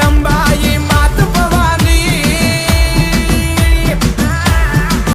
தம்பாயி